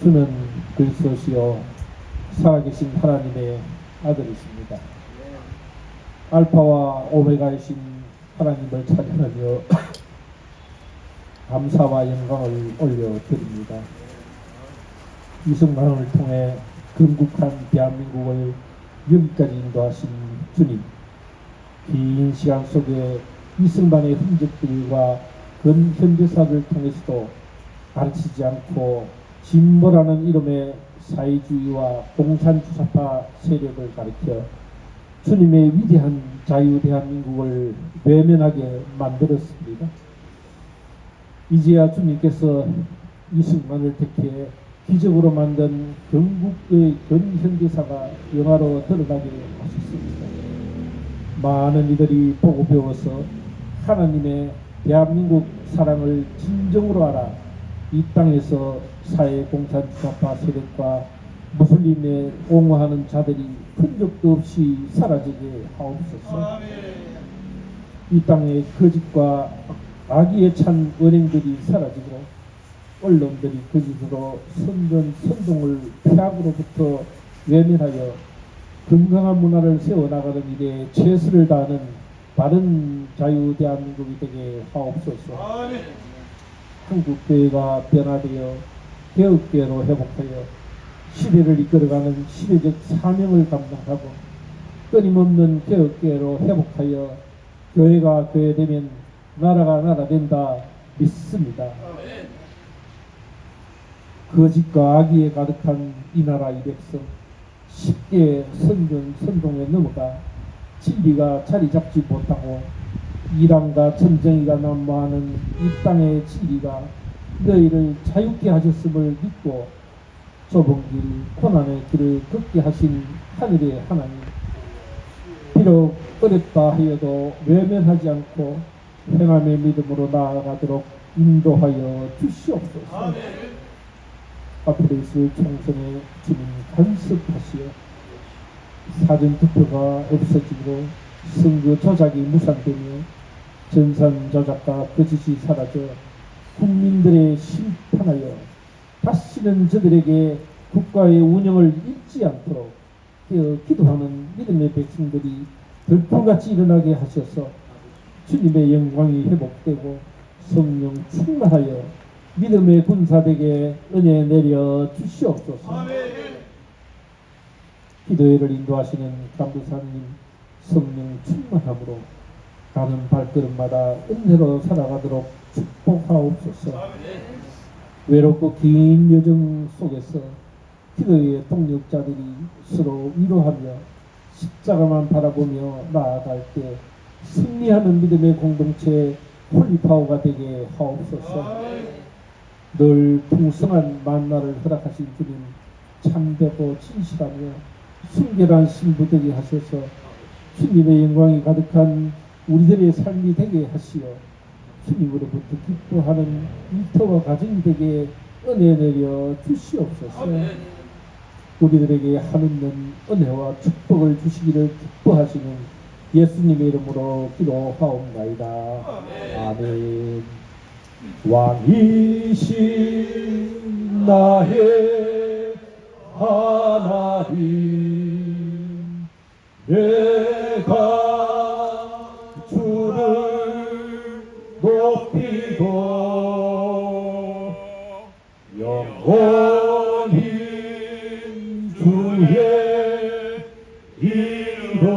주는 그리스도시요 살아계신 하나님의 아들이십니다. 알파와 오메가이신 하나님을 찬양하며 감사와 영광을 올려드립니다. 이승만을 통해 건국한 대한민국을 여기까지 인도하신 주님, 긴 시간 속에 이승만의 흔적들과 근 현대사를 통해서도 가르치지 않고 진보라는 이름의 사회주의와 공산주사파 세력을 가리켜 주님의 위대한 자유 대한민국을 외면하게 만들었습니다. 이제야 주님께서 이승만을 택해 기적으로 만든 건국의 근현대사가 영화로 드러나게 하셨습니다. 많은 이들이 보고 배워서 하나님의 대한민국 사랑을 진정으로 알아 이 땅에서 사회공산주사파 세력과 무슬림에 옹호하는 자들이 흔적도 없이 사라지게 하옵소서. 이 땅에 거짓과 악의에 찬 은행들이 사라지고 언론들이 거짓으로 선전 선동을 폐악으로부터 외면하여 건강한 문화를 세워나가는 일에 최선을 다하는 바른 자유 대한민국이 되게 하옵소서. 한국교회가 변화되어 개혁교회로 회복하여 시대를 이끌어가는 시대적 사명을 감당하고 끊임없는 개혁교회로 회복하여 교회가 교회 되면 나라가 나라 된다 믿습니다. 거짓과 악의에 가득한 이 나라 이 백성 쉽게 선전 선동에 넘어가 진리가 자리 잡지 못하고 이란과 전쟁이가 난무하는 이 땅의 진리가 너희를 자유케 하셨음을 믿고 좁은 길 고난의 길을 걷게 하신 하늘의 하나님 비록 어렵다 하여도 외면하지 않고 행함의 믿음으로 나아가도록 인도하여 주시옵소서. 앞으로 있을 총선에 주님 간섭하시어 사전 투표가 없어지므로 선거 조작이 무산되며 전산 조작과 거짓이 사라져 국민들의 심판하여 다시는 저들에게 국가의 운영을 잊지 않도록 깨어 기도하는 믿음의 백성들이 들불같이 일어나게 하셔서 주님의 영광이 회복되고 성령 충만하여 믿음의 군사되게 은혜 내려 주시옵소서. 기도회를 인도하시는 감도사님 성령 충만함으로 가는 발걸음마다 은혜로 살아가도록 축복하옵소서. 외롭고 긴 여정 속에서 기도의 동력자들이 서로 위로하며 십자가만 바라보며 나아갈 때 승리하는 믿음의 공동체 홀리파워가 되게 하옵소서. 늘 풍성한 만나를 허락하신 주님 참되고 진실하며 순결한 신부 되게 하셔서 주님의 영광이 가득한 우리들의 삶이 되게 하시어 주님으로부터 기뻐하는 일터와 가정이 되게 은혜 내려 주시옵소서. 우리들에게 한없는 은혜와 축복을 주시기를 기뻐하시는 예수님의 이름으로 기도하옵나이다. 아멘. 왕이신 나의 하나님 내 높이고 영원히 주의 이름을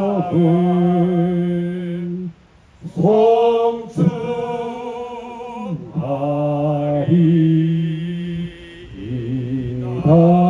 송축하리이다.